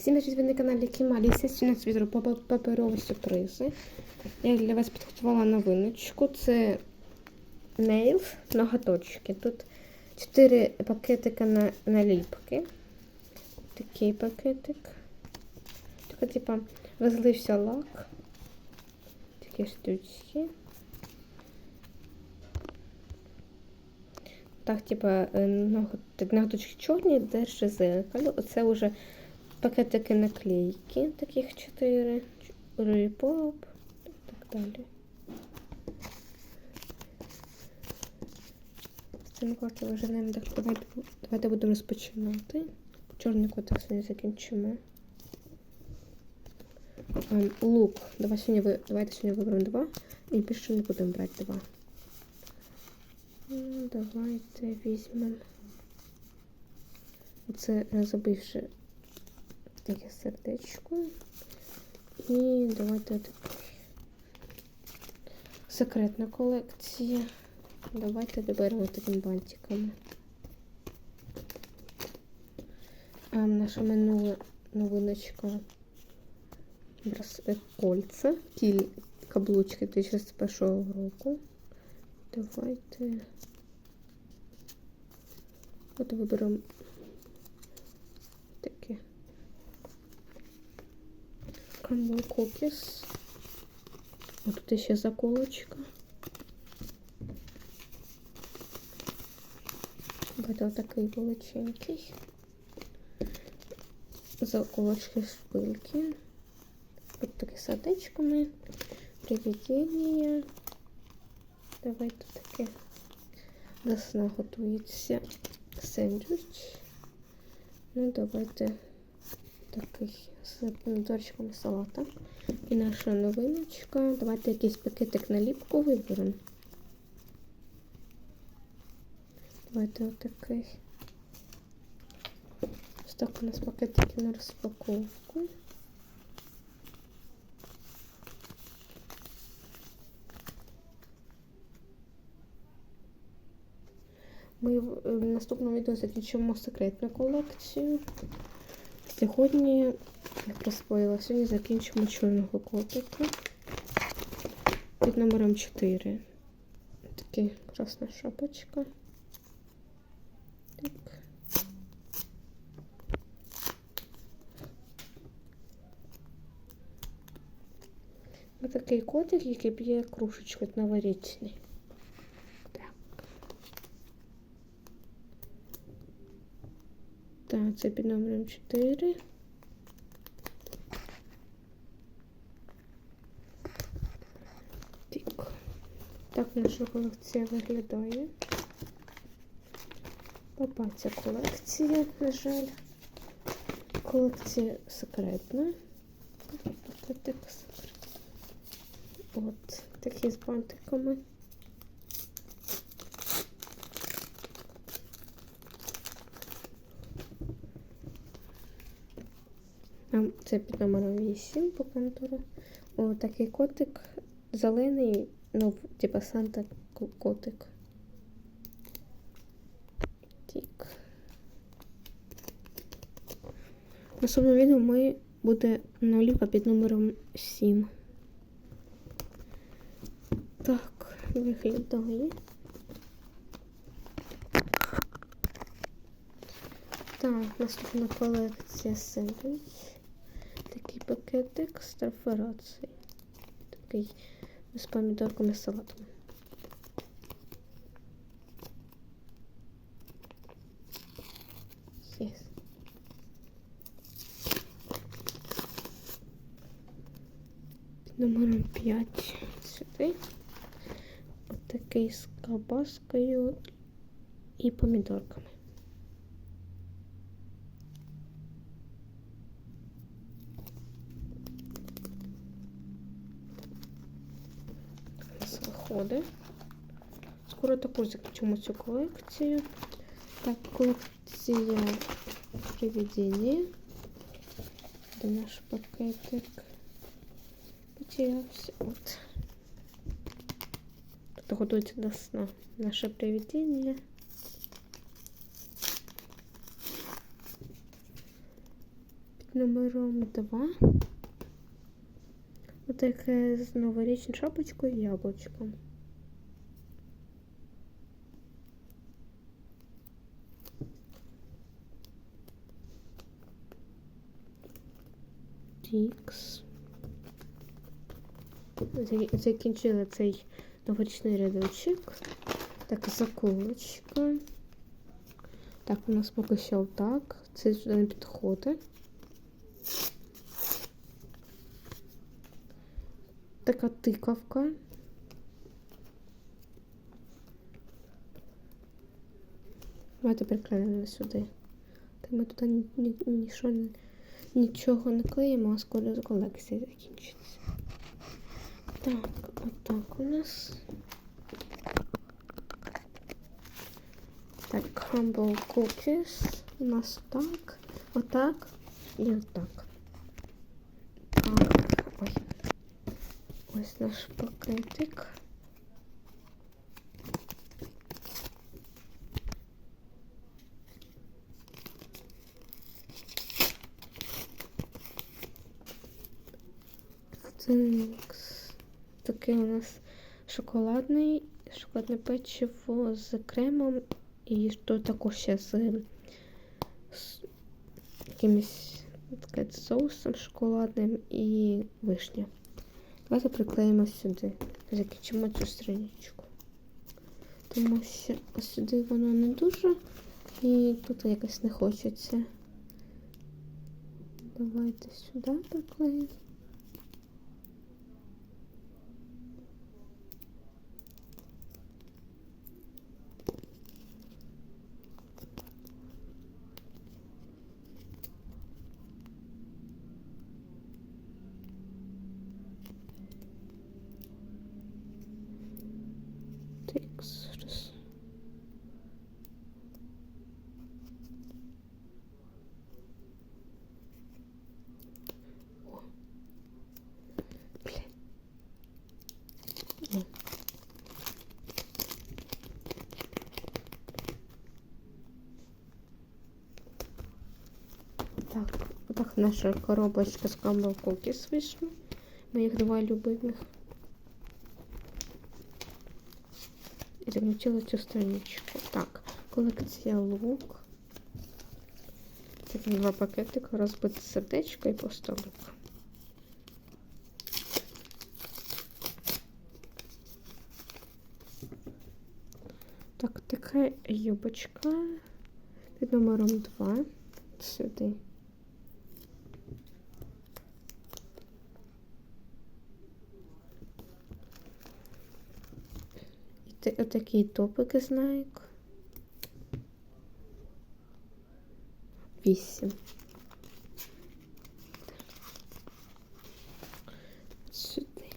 Всім привіт, ви на каналі Кімалі. Сьогодні нас відео папа- паперові сюрпризи. Я для вас підготувала новиночку. Це нейл ноготочки. Тут 4 пакетика на наліпки. Такий пакетик. Таке, типа, розлився лак. Такі штучки. Так, типа, е, ногот- ноготочки чорні, держи зеркало. Оце вже пакетики наклейки, таких 4, рипоп і так далі. З цим котом вже не. Давайте, давайте будемо розпочинати. Чорний котик сьогодні закінчимо. Ем, лук. Давай сьогодні давайте сьогодні виберемо два. І більше не будемо брати два. Давайте візьмемо. Оце я забивши таке сердечко. І давайте так. Секретна колекція. Давайте виберемо таким бантиком. А наша минула новиночка кольца, кіль каблучки 2001 року. Давайте. От виберемо таке. Камбл кокіс. От тут ще заколочка. Давайте отакий величенький. Заколочки шпильки. От таке сердечками. Приведення. Давайте таке. До сна готується сендвіч. Ну, давайте такий з помідорчиками салата. І наша новиночка. Давайте якийсь пакетик наліпку виберемо. Давайте отакий. Ось так у нас пакетики на розпаковку. Ми в е, наступному відео закінчимо секретну колекцію. Сьогодні, я просвоїла, сьогодні закінчимо чорного котика під номером 4. Такий красна шапочка. Так. Ось такий котик, який п'є кружечку новорічний. Так, це під номером 4. Так. Так наша колекція виглядає. Папа ця колекція, на жаль. Колекція секретна. От такі з бантиками. А, Це під номером 8 по контуру. О, такий котик зелений, ну, типа Санта котик. Тік. В відео ми буде наліпка під номером 7. Так, виглядає. Так, наступна колекція сендвіч. Пакетик з трафарацією. Такий з помідорками і салатом. Під номером 5 сюди. Отакий з колбаскою і помідорками. Нас. Скоро також закінчимо цю колекцію. Так, колекція приведення. Де наш пакетик потерявся. От. Тут готується до сна наше приведення. під номером 2. Отаке з новорічною шапочкою і яблучком. Тікс. Зак- Закінчили цей новорічний рядочок. Так, заколочка. Так, у нас поки що так. Це не підходить. Така тикавка. Давайте приклеїмо сюди. Так ми тут ні, ні, нічого, нічого не клеїмо, а скоро колекція закінчиться. Так, отак у нас. Так, Humble Cookies. У нас так, отак і отак. Так, ой. Ось наш пакетик. Тинкс. Такий у нас шоколадний, шоколадне печиво з кремом і тут також ще з, з якимось таке, соусом шоколадним і вишня. Давайте приклеїмо сюди. Закінчимо цю страничку. Тому що сюди воно не дуже і тут якось не хочеться. Давайте сюди приклеїмо. Текст. О. Блін. О. Так, отак наша коробочка з Campbell Cookies вийшла. Моїх два любимих. І закінчила цю страничку. Так, колекція лук. Такі два пакетика, розбите сердечко і просто лук. Так, така юбочка під номером 2. Сюди. Отакий топик із Nike. Вісім. Сюди.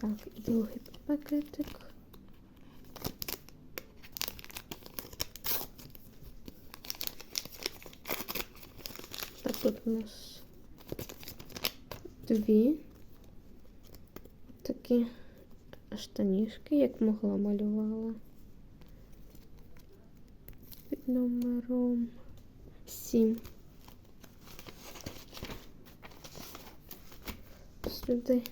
Так, і другий пакетик. Так, тут у нас дві такі штанішки, як могла малювала. Під номером 7. Сюди.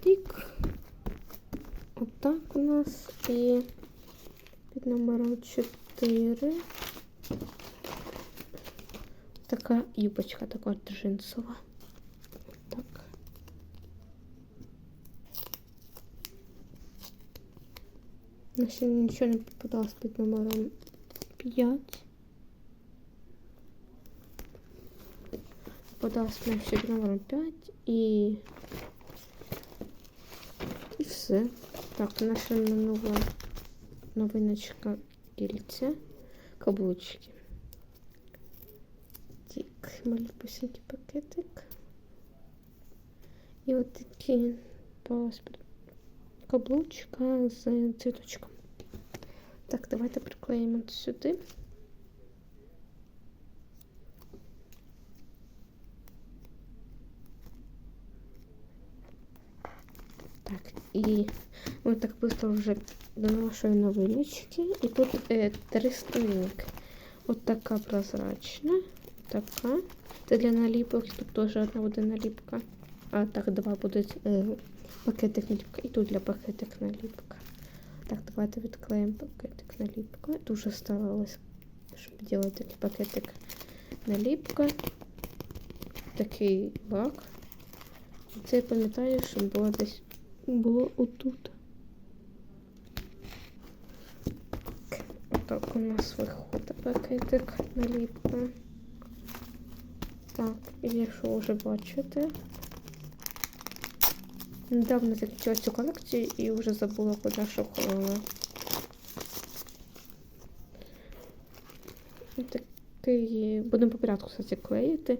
Тік. Отак у нас і номером 4. Така юбочка, така джинсова. Так. Ну, ще нічого не попадалось під номером 5. Попадалось нам ще під номером 5 і... І все. Так, наша нова новиночка кільця, каблучки. Тік, малюпусенький пакетик. І от такі каблучка з цвіточком. Так, давайте приклеїмо сюди. Так, і ось так быстро вже до нашої новиночки. І тут е, три сторінки. От така прозрачна, така. Це для наліпок, тут теж одна буде наліпка. А так, два будуть е, пакетик наліпка. І тут для пакетик наліпка. Так, давайте відклеїмо пакетик наліпка. Дуже старалась, щоб зробити такий пакетик наліпка. Такий лак. Це я пам'ятаю, що було десь було отут. Так, у нас виходить пакетик наліпка. Так, і якщо вже бачите. Недавно закінчила цю колекцію і вже забула, куди що ховала. Такий, будемо по порядку кстати, клеїти.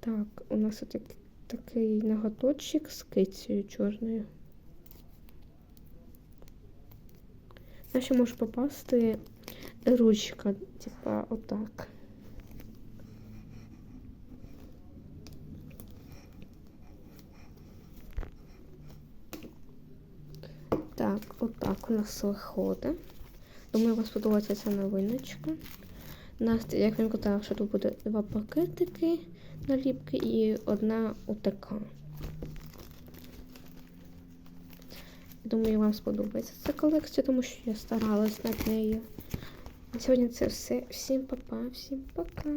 Так, у нас отак, такий ноготочок з кицею чорною. На ще може попасти ручка, типа отак. Так, отак у нас виходить. Думаю, вам сподобається ця новиночка. Настя, як він казав, що тут буде два пакетики наліпки і одна отака. Думаю, вам сподобається ця колекція, тому що я старалась над нею. На сьогодні це все. Всім па-па, всім пока.